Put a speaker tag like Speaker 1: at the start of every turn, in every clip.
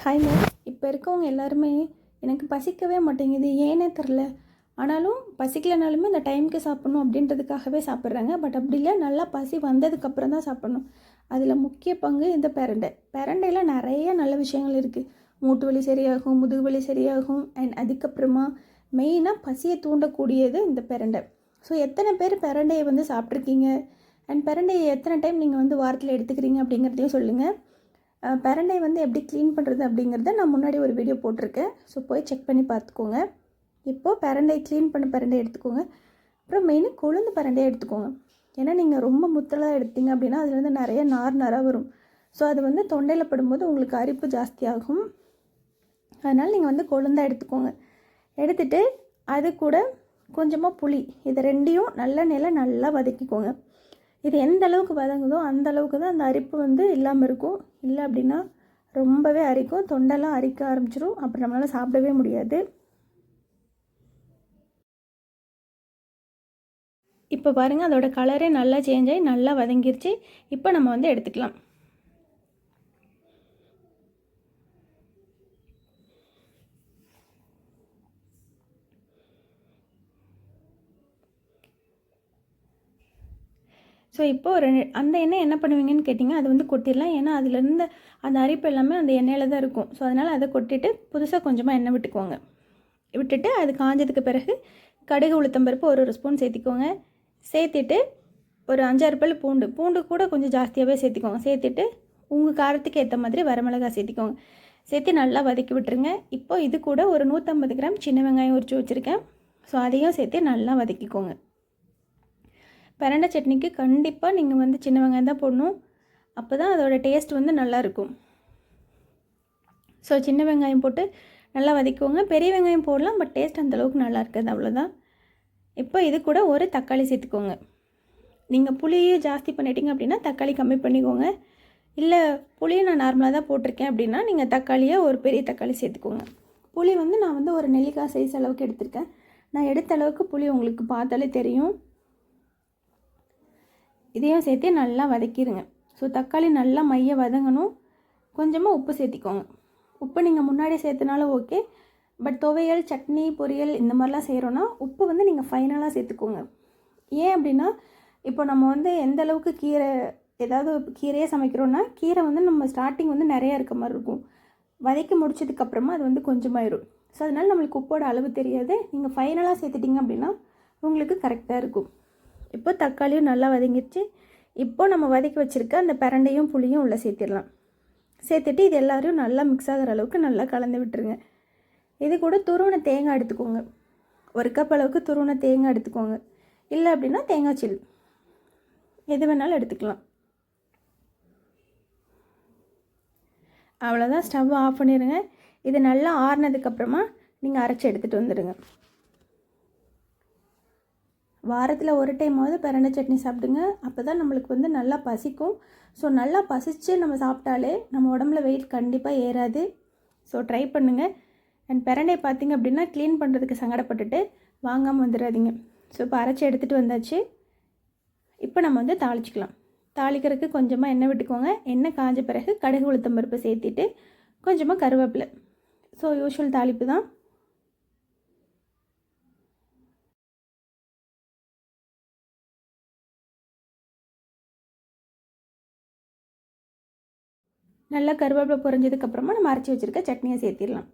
Speaker 1: Hi ma'am இப்போ இருக்கவங்க எல்லாருமே எனக்கு பசிக்கவே மாட்டேங்குது. ஏனே தெரில ஆனாலும் பசிக்கலைனாலுமே இந்த டைமுக்கு சாப்பிட்ணும் அப்படின்றதுக்காகவே சாப்பிட்றாங்க. பட் அப்படி இல்லை. நல்லா பசி வந்ததுக்கப்புறம் தான் சாப்பிட்ணும். அதில் முக்கிய பங்கு இந்த பெரண்டை. பிரண்டையில் நிறைய நல்ல விஷயங்கள் இருக்குது மூட்டு வலி சரியாகும் முதுகு வலி சரியாகும் அண்ட் அதுக்கப்புறமா மெயினாக பசியை தூண்டக்கூடியது இந்த பெரண்டை. ஸோ எத்தனை பேர் பெரண்டையை வந்து சாப்பிட்ருக்கீங்க அண்ட் பெரண்டையை எத்தனை டைம் நீங்கள் வந்து வாரத்தில் எடுத்துக்கிறீங்க அப்படிங்கிறதையும் சொல்லுங்கள் பரண்டை வந்து எப்படி க்ளீன் பண்ணுறது அப்படிங்கிறத நான் முன்னாடி ஒரு வீடியோ போட்டிருக்கேன். ஸோ போய் செக் பண்ணி பார்த்துக்கோங்க. இப்போது பரண்டை க்ளீன் பண்ண பரண்டை எடுத்துக்கோங்க. அப்புறம் மெயினாக கொழுந்து பரண்டையை எடுத்துக்கோங்க. ஏன்னா நீங்கள் ரொம்ப முத்தலாக எடுத்தீங்க அப்படின்னா அதுலேருந்து நிறைய நார் நராக வரும். ஸோ அது வந்து தொண்டையில் படும்போது உங்களுக்கு அரிப்பு ஜாஸ்தியாகும். அதனால் நீங்கள் வந்து கொழுந்தாக எடுத்துக்கோங்க. எடுத்துகிட்டு அது கூட கொஞ்சமாக புளி. இது ரெண்டையும் நல்ல நிலை நல்லா வதக்கிக்கோங்க. இது எந்த அளவுக்கு வதங்குதோ அந்த அளவுக்கு தான் அந்த அரிப்பு வந்து இல்லாமல் இருக்கும். இல்லை அப்படின்னா ரொம்பவே அரிக்கும். தொண்டெல்லாம் அரிக்க ஆரம்பிச்சிடும் அப்புறம் நம்மளால் சாப்பிடவே முடியாது. இப்போ பாருங்கள் அதோட கலரே நல்லா சேஞ்ச் ஆகி நல்லா வதங்கிருச்சு. இப்போ நம்ம வந்து எடுத்துக்கலாம். ஸோ இப்போது ஒரு அந்த எண்ணெய் என்ன பண்ணுவீங்கன்னு கேட்டிங்க அது வந்து கொட்டிடலாம். ஏன்னா அதுலேருந்து அந்த அரிப்பு எல்லாமே அந்த எண்ணெயில் தான் இருக்கும். ஸோ அதனால் அதை கொட்டிட்டு புதுசாக கொஞ்சமாக எண்ணெய் விட்டுக்கோங்க. விட்டுட்டு அது காஞ்சதுக்கு பிறகு கடுகு உளுத்தம்பருப்பு ஒரு ஒரு ஸ்பூன் சேர்த்திக்கோங்க. சேர்த்துட்டு ஒரு அஞ்சாறு பல் பூண்டு. பூண்டு கூட கொஞ்சம் ஜாஸ்தியாகவே சேர்த்திக்கோங்க. சேர்த்துட்டு உங்கள் காரத்துக்கு ஏற்ற மாதிரி வரமிளகாய் சேர்த்திக்கோங்க. சேர்த்து நல்லா வதக்கி விட்டுருங்க. இப்போ இது கூட ஒரு நூற்றம்பது கிராம் சின்ன வெங்காயம் உரிச்சு வச்சுருக்கேன். ஸோ அதையும் சேர்த்து நல்லா வதக்கிக்கோங்க. பரண்டை சட்னிக்கு கண்டிப்பாக நீங்கள் வந்து சின்ன வெங்காயம் தான் போடணும். அப்போ தான் அதோட டேஸ்ட் வந்து நல்லாயிருக்கும் ஸோ சின்ன வெங்காயம் போட்டு நல்லா வதக்குவோங்க. பெரிய வெங்காயம் போடலாம் பட் டேஸ்ட் அந்தளவுக்கு நல்லா இருக்காது அவ்வளோதான் இப்போ இது கூட ஒரு தக்காளி சேர்த்துக்கோங்க. நீங்கள் புளியை ஜாஸ்தி பண்ணிட்டீங்க அப்படின்னா தக்காளி கம்மி பண்ணிக்கோங்க. இல்லை புளியை நான் நார்மலாக தான் போட்டிருக்கேன் அப்படின்னா நீங்கள் தக்காளியை ஒரு பெரிய தக்காளி சேர்த்துக்கோங்க. புளி வந்து நான் வந்து ஒரு நெல்லிக்காய் சைஸ் அளவுக்கு எடுத்திருக்கேன். நான் எடுத்த அளவுக்கு புளி உங்களுக்கு பார்த்தாலே தெரியும். இதையும் சேர்த்து நல்லா வதக்கிடுங்க. ஸோ தக்காளி நல்லா மைய வதங்கணும். கொஞ்சமாக உப்பு சேர்த்திக்கோங்க. உப்பு நீங்கள் முன்னாடி சேர்த்தனாலும் ஓகே. பட் துவையல் சட்னி பொரியல் இந்த மாதிரிலாம் செய்கிறோன்னா உப்பு வந்து நீங்கள் ஃபைனலாக சேர்த்துக்கோங்க. ஏன் அப்படின்னா இப்போ நம்ம வந்து எந்த அளவுக்கு கீரை ஏதாவது கீரையே சமைக்கிறோன்னா கீரை வந்து நம்ம ஸ்டார்டிங் வந்து நிறையா இருக்க மாதிரி இருக்கும். வதக்கி முடிச்சதுக்கப்புறமா அது வந்து கொஞ்சமாயிரும். ஸோ அதனால் நம்மளுக்கு உப்போட அளவு தெரியாது. நீங்கள் ஃபைனலாக சேர்த்துட்டிங்க அப்படின்னா உங்களுக்கு கரெக்டாக இருக்கும். இப்போ தக்காளியும் நல்லா வதங்கிடுச்சு. இப்போ நம்ம வதக்கி வச்சுருக்க அந்த பிரண்டையும் புளியும் உள்ளே சேர்த்திடலாம். சேர்த்துட்டு இது எல்லாரையும் நல்லா மிக்ஸ் ஆகிற அளவுக்கு நல்லா கலந்து விட்டுருங்க. இது கூட துருவன தேங்காய் எடுத்துக்கோங்க. ஒரு கப் அளவுக்கு துருவன தேங்காய் எடுத்துக்கோங்க. இல்லை அப்படின்னா தேங்காய் சில் எது வேணாலும் எடுத்துக்கலாம். அவ்வளோதான் ஸ்டவ் ஆஃப் பண்ணிடுங்க இது நல்லா ஆறுனதுக்கப்புறமா நீங்கள் அரைச்சி எடுத்துகிட்டு வந்துடுங்க. வாரத்தில் ஒரு டைமாவது பிரண்டை சட்னி சாப்பிடுங்க. அப்போ தான் நம்மளுக்கு வந்து நல்லா பசிக்கும். ஸோ நல்லா பசித்து நம்ம சாப்பிட்டாலே நம்ம உடம்புல வெயிட் கண்டிப்பாக ஏறாது. ஸோ ட்ரை பண்ணுங்கள் அண்ட் பிரண்டை பார்த்திங்க அப்படின்னா க்ளீன் பண்ணுறதுக்கு சங்கடப்பட்டுட்டு வாங்காமல் வந்துடாதீங்க ஸோ இப்போ அரைச்சி எடுத்துகிட்டு வந்தாச்சு. இப்போ நம்ம வந்து தாளிச்சிக்கலாம். தாளிக்கிறதுக்கு கொஞ்சமாக எண்ணெய் விட்டுக்கோங்க. எண்ணெய் காஞ்ச பிறகு கடுகு உளுத்தம் பருப்பு சேர்த்திட்டு கொஞ்சமாக கருவேப்பிலை. ஸோ யூஷுவல் தாளிப்பு தான். நல்லா கருவேப்பிலை பொரிஞ்சதுக்கப்புறமா நம்ம அரைச்சி வச்சுருக்க சட்னியை சேர்த்திடலாம்.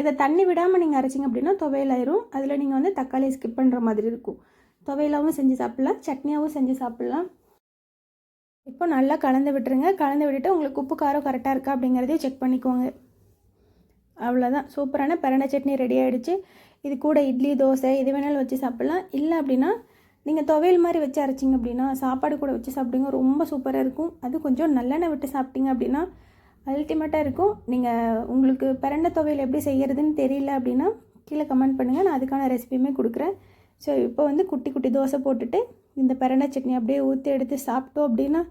Speaker 1: இதை தண்ணி விடாமல் நீங்கள் அரைச்சிங்க அப்படின்னா துவையலாயிரும். அதில் நீங்கள் வந்து தக்காளி ஸ்கிப் பண்ணுற மாதிரி இருக்கும். துவையலாகவும் செஞ்சு சாப்பிட்லாம் சட்னியாகவும் செஞ்சு சாப்பிட்லாம். இப்போ நல்லா கலந்து விட்டுருங்க. கலந்து விட்டுட்டு உங்களுக்கு உப்பு காரம் கரெக்டாக இருக்கா அப்படிங்கிறதையும் செக் பண்ணிக்கோங்க. அவ்வளோதான் சூப்பரான பரண்டை சட்னி ரெடி ஆகிடுச்சு இது கூட இட்லி தோசை இது வேணாலும் வச்சு சாப்பிட்லாம். இல்லை அப்படின்னா நீங்கள் துவையல் மாதிரி வச்சு அரைச்சிங்க அப்படின்னா சாப்பாடு கூட வச்சு சாப்பிடுங்க. ரொம்ப சூப்பராக இருக்கும். அது கொஞ்சம் நல்லெண்ணெய் விட்டு சாப்பிட்டீங்க அப்படின்னா அல்டிமேட்டாக இருக்கும். நீங்கள் உங்களுக்கு பிறண்ட துவையல் எப்படி செய்கிறதுன்னு தெரியல அப்படின்னா கீழே கமெண்ட் பண்ணுங்கள் நான் அதுக்கான ரெசிபியுமே கொடுக்குறேன். ஸோ இப்போ வந்து குட்டி குட்டி தோசை போட்டுட்டு இந்த பிரண்டை சட்னி அப்படியே ஊற்றி எடுத்து சாப்பிட்டோம் அப்படின்னா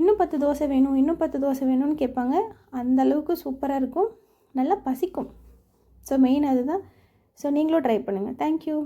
Speaker 1: இன்னும் பத்து தோசை வேணும் இன்னும் பத்து தோசை வேணும்னு கேட்பாங்க. அந்த அளவுக்கு சூப்பராக இருக்கும். நல்லா பசிக்கும். ஸோ மெயின் அதுதான். ஸோ நீங்களும் ட்ரை பண்ணுங்கள் தேங்க்யூ